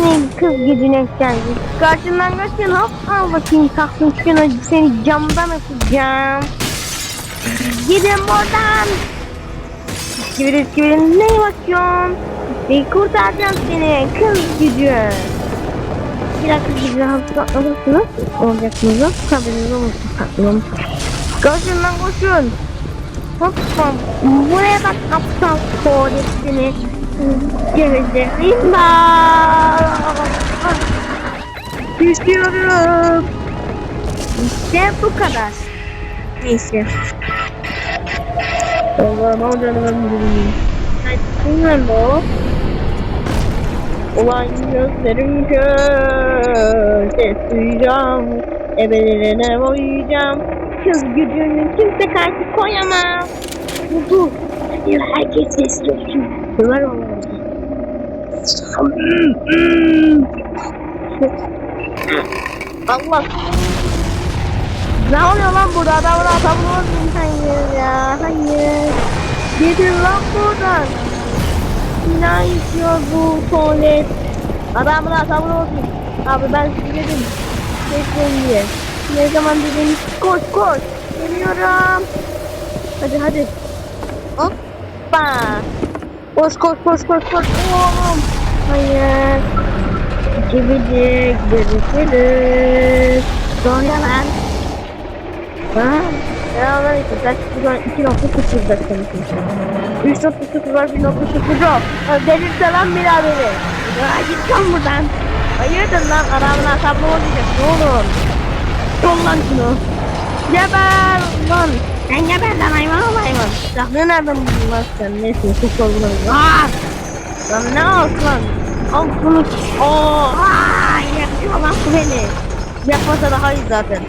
Senin kız gücüne geldi. Karşından kaçın hop al bakayım taktım şunu seni camdan atacağım. Gidin buradan. Kibir kibir neye bakıyorsun? Bir kurtaracağım seni kız gücü. Bir dakika gücü hafıza atlamasınız. Olacaksınız. Haberiniz olmasın tatlım. Karşından koşun. Hoppa. Buraya bak aptal tuvaletini. Gevezeyim Düşüyorum. İşte bu kadar. Neyse. Allah'ım Allah'ım. Hadi bu. Ulan gözlerim kör. Ses duyacağım. Ebelerine boyayacağım. Kız gücünü kimse karşı koyamaz. Hadi herkes sesli olsun. Döver onları. Allah. Ne oluyor lan burada? Adamın atamı Hayır ya. Hayır. Gidin lan buradan. Ne istiyor bu tuvalet? Adamın atamı olsun. Abi ben size dedim. Bekleyin diye. Ne zaman dedim koş koş. Geliyorum. Hadi hadi. Hoppa. Koş koş koş koş koş. Oğlum. Hayır. Cibicik görüşürüz. Sonra lan. Ha? Selamünaleyküm. Sen şu an 2.0 dakikasın. 3.0 var 1.0 yok. Delirse lan biraderi. Ya git lan buradan. Hayırdır lan adamın asabını olacak ne olur. Sol lan şunu. Geber lan. Sen geber lan hayvan ol hayvan. Buldun lan sen? Neyse çok sorgulanıyor. Aaa! Lan ne olsun lan? Al bunu. Oo! Aaa! Yakıyor lan bu beni. Yapmasa daha iyi zaten.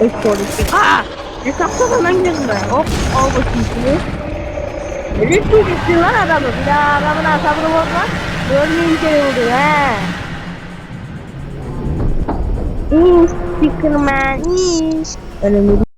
Eş polisi. Aaa! Ne sapladın lan gözüme? Hop al bakayım şunu. Rütbeceksin lan adamı. Bir daha adamın asabını bozma. Görmeyeyim seni vurdu he. İş, Stickerman, iş. Önemli